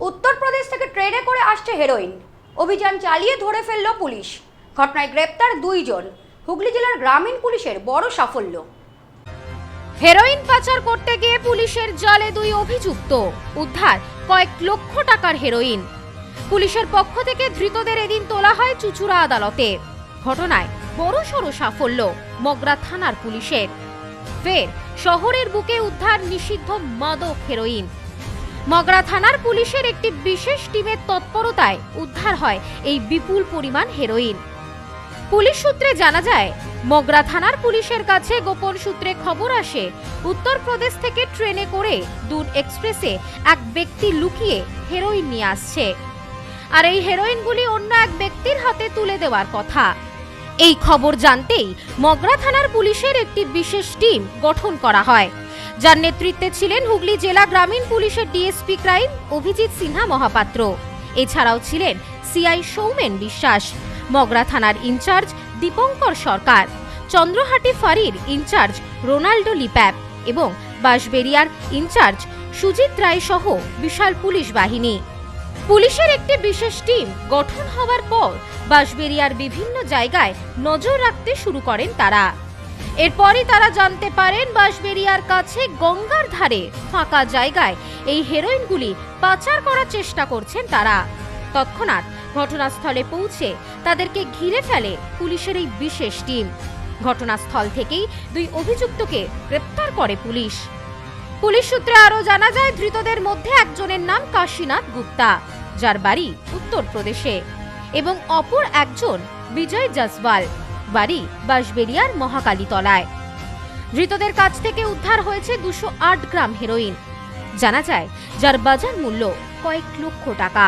উত্তরপ্রদেশ থেকে ট্রেনে করে আসছে হেরোইন অভিযান চালিয়ে ধরে ফেলল পুলিশ। ঘটনায় গ্রেপ্তার দুইজন। হুগলি জেলার গ্রামীণ পুলিশের বড় সাফল্য। হেরোইন পাচার করতে গিয়ে পুলিশের জালে দুই অভিযুক্ত। উদ্ধার, কয়েক লক্ষ টাকার হেরোইন পুলিশের পক্ষ থেকে ধৃতদের এদিন তোলা হয় চুচুড়া আদালতে। ঘটনায় বড়সড় সাফল্য মগরা থানার পুলিশের। ফের, শহরের বুকে উদ্ধার নিষিদ্ধ মাদক হেরোইন মগরা থানার পুলিশের একটি বিশেষ টিমের তৎপরতায় উদ্ধার হয় এই বিপুল পরিমাণ হেরোইন। পুলিশ সূত্রে জানা যায়, মগরা থানার পুলিশের কাছে গোপন সূত্রে খবর আসে উত্তরপ্রদেশ থেকে ট্রেনে করে দূন এক্সপ্রেসে এক ব্যক্তি লুকিয়ে হেরোইন নিয়ে আসছে। আর এই হেরোইনগুলি অন্য এক ব্যক্তির হাতে তুলে দেওয়ার কথা। এই খবর জানতেই মগরা থানার পুলিশের একটি বিশেষ টিম গঠন করা হয়। যার নেতৃত্বে ছিলেন হুগলি জেলা গ্রামীণ পুলিশের ডিএসপি ক্রাইম অভিজিৎ সিনহা মহাপাত্র। এছাড়াও ছিলেন সিআই সৌমেন বিশ্বাস, মগরা থানার ইনচার্জ দীপঙ্কর সরকার, চন্দ্রহাটি ফাঁড়ির ইনচার্জ রোনাল্ডো লিপ্যাপ এবং বাঁশবেরিয়ার ইনচার্জ সুজিত রায় সহ বিশাল পুলিশ বাহিনী। পুলিশের একটি বিশেষ টিম গঠন হওয়ার পর বাঁশবেরিয়ার বিভিন্ন জায়গায় নজর রাখতে শুরু করেন তারা। এরপরই তারা জানতে পারেন বাঁশবেরিয়ার কাছে গঙ্গার ধারে ফাঁকা জায়গায় এই হেরোইনগুলি পাচার করার চেষ্টা করছেন তারা। তৎক্ষণাৎ ঘটনাস্থলে পৌঁছে তাদেরকে ঘিরে ফেলে পুলিশের এই বিশেষ টিম। ঘটনাস্থল থেকেই দুই অভিযুক্তকে গ্রেপ্তার করে পুলিশ। পুলিশ সূত্রে আরও জানা যায়, ধৃতদের মধ্যে একজনের নাম কাশীনাথ গুপ্তা, যার বাড়ি উত্তরপ্রদেশে, এবং অপর একজন বিজয় জসওয়াল বাড়ি বাঁশবেরিয়ার মহাকালীতলায়। ধৃতদের কাছ থেকে উদ্ধার হয়েছে দুশো গ্রাম হেরোইন। জানা যায়, যার বাজার মূল্য কয়েক লক্ষ টাকা।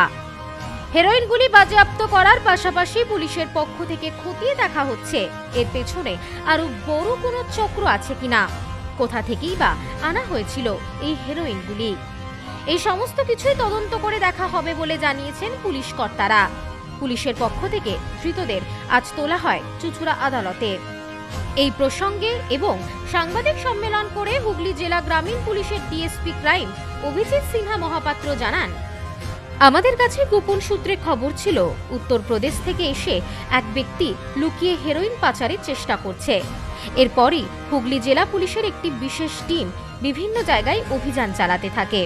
হেরোইনগুলি বাজেয়াপ্ত করার পাশাপাশি পুলিশের পক্ষ থেকে খতিয়ে দেখা হচ্ছে, এর পেছনে আরও বড় কোনো চক্র আছে কিনা, কোথা থেকেই বা আনা হয়েছিল এই হেরোইনগুলি। এই সমস্ত কিছুই তদন্ত করে দেখা হবে বলে জানিয়েছেন পুলিশ কর্তারা। পুলিশের পক্ষ থেকে ধৃতদের আজ তোলা হয় চুচুড়া আদালতে। এই প্রসঙ্গে এবং সাংবাদিক সম্মেলন করে হুগলি জেলা গ্রামীণ পুলিশের ডিএসপি ক্রাইম অভিজিৎ সিনহা মহাপাত্র জানান, আমাদের কাছে গোপন সূত্রে খবর ছিল, উত্তরপ্রদেশ থেকে এসে এক ব্যক্তি লুকিয়ে হেরোইন পাচারের চেষ্টা করছে। এরপরই হুগলি জেলা পুলিশের একটি বিশেষ টিম বিভিন্ন জায়গায় অভিযান চালাতে থাকে।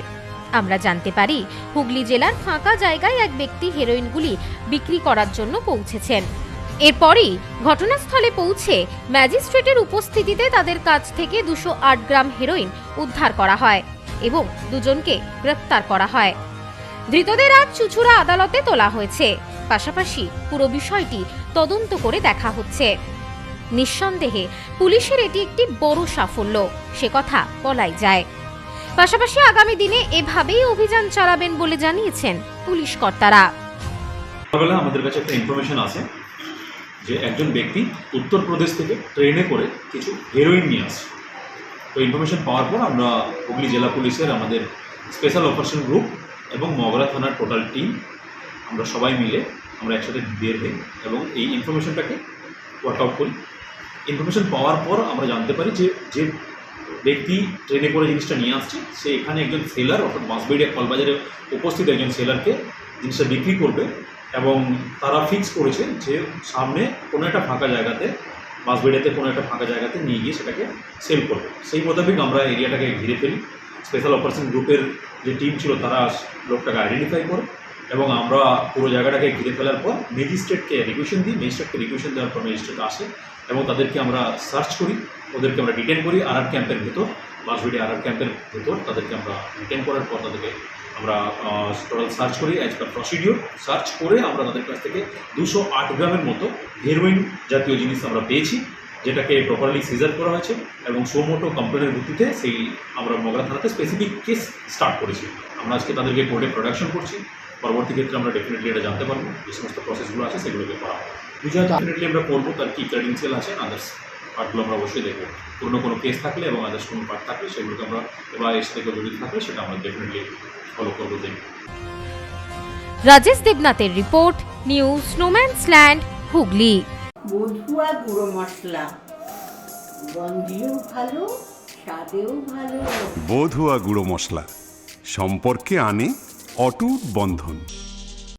আমরা জানতে পারি, হুগলি জেলার ফাঁকা জায়গায় এক ব্যক্তি হেরোইনগুলি বিক্রি করার জন্য পৌঁছেছেন। এরপরই ঘটনাস্থলে পৌঁছে ম্যাজিস্ট্রেটের উপস্থিতিতে তাদের কাছ থেকে দুশো আট গ্রাম হেরোইন উদ্ধার করা হয় এবং দুজনকে গ্রেপ্তার করা হয়। ধৃতদের আজ চুচুড়া আদালতে তোলা হয়েছে। পাশাপাশি পুরো বিষয়টি তদন্ত করে দেখা হচ্ছে। নিঃসন্দেহে পুলিশের এটি একটি বড় সাফল্য, সে কথা বলাই যায়। পাশাপাশি আগামী দিনে এভাবেই অভিযান চালাবেন বলে জানিয়েছেন পুলিশ কর্তারা। আমাদের কাছে একটা ইনফরমেশন আছে যে একজন ব্যক্তি উত্তরপ্রদেশ থেকে ট্রেনে করে কিছু হেরোইন নিয়ে আসছে তো ইনফরমেশন পাওয়ার পর আমরা হুগলি জেলা পুলিশের আমাদের স্পেশাল অপারেশন গ্রুপ এবং মগরা থানার টোটাল টিম আমরা সবাই মিলে আমরা একসাথে বের হই এবং এই ইনফরমেশনটাকে ওয়ার্কআউট করি। ইনফরমেশন পাওয়ার পর আমরা জানতে পারি যে যে ব্যক্তি ট্রেনে করে জিনিসটা নিয়ে আসছে। সে এখানে একজন সেলার অর্থাৎ বাঁশবেড়িয়া কলবাজারে উপস্থিত একজন সেলারকে জিনিসটা বিক্রি করবে এবং তারা ফিক্স করেছে যে সামনে কোনো একটা ফাঁকা জায়গাতে বাঁশবেড়িয়াতে কোনো একটা ফাঁকা জায়গাতে নিয়ে গিয়ে সেটাকে সেল করবে। সেই মোতাবেক আমরা এরিয়াটাকে ঘিরে ফেলি। স্পেশাল অপারেশন গ্রুপের যে টিম ছিল তারা লোকটাকে আইডেন্টিফাই করে এবং আমরা পুরো জায়গাটাকে ঘিরে ফেলার পর ম্যাজিস্ট্রেটকে রিকুয়েশন দিই। ম্যাজিস্ট্রেটকে রিকুয়েশন দেওয়ার পর ম্যাজিস্ট্রেট আসে এবং তাদেরকে আমরা সার্চ করি। ওদেরকে আমরা ডিটেন করি আর আর ক্যাম্পের ভেতর বাঁশবেড়িয়া আর আর ক্যাম্পের ভেতর তাদেরকে আমরা ডিটেন করার পর তাদেরকে আমরা টোটাল সার্চ করি অ্যাজ পার প্রসিডিওর সার্চ করে আমরা তাদের কাছ থেকে দুশো আট গ্রামের মতো হেরোইন জাতীয় জিনিস আমরা পেয়েছি যেটাকে প্রপারলি সিজার করা হয়েছে এবং সোমোটো কমপ্লেনের ভিত্তিতে সেই আমরা মগরা থানাতে স্পেসিফিক কেস স্টার্ট করেছি। আমরা আজকে তাদেরকে কোর্টে প্রোডাকশন করছি পরবর্তী ক্ষেত্রে আমরা ডেফিনেটলি এটা জানতে পারব যে সমস্ত প্রসেসগুলো আছে সেগুলোকে করা হবে। বিজয় ডেফিনেটলি আমরা করব তার কী ক্রেডেন্সিয়াল আছে আদার্স পার্টগুলো আমরা অবশ্যই দেখব। পুরনো কোনো কেস থাকলে এবং আদার্স কোনো পার্ট থাকলে সেগুলোকে আমরা এবার এর সাথে কেউ জড়িত থাকলে সেটা আমরা ডেফিনেটলি ফলো করব দেখব। Rajesh দেবনাথের report news snowman's land Hooghly. বধুয়া গুঁড়ো মশলা। গন্ধেও ভালো স্বাদেও ভালো। বধুয়া গুঁড়ো মশলা। সম্পর্কে আনে অটুট বন্ধন।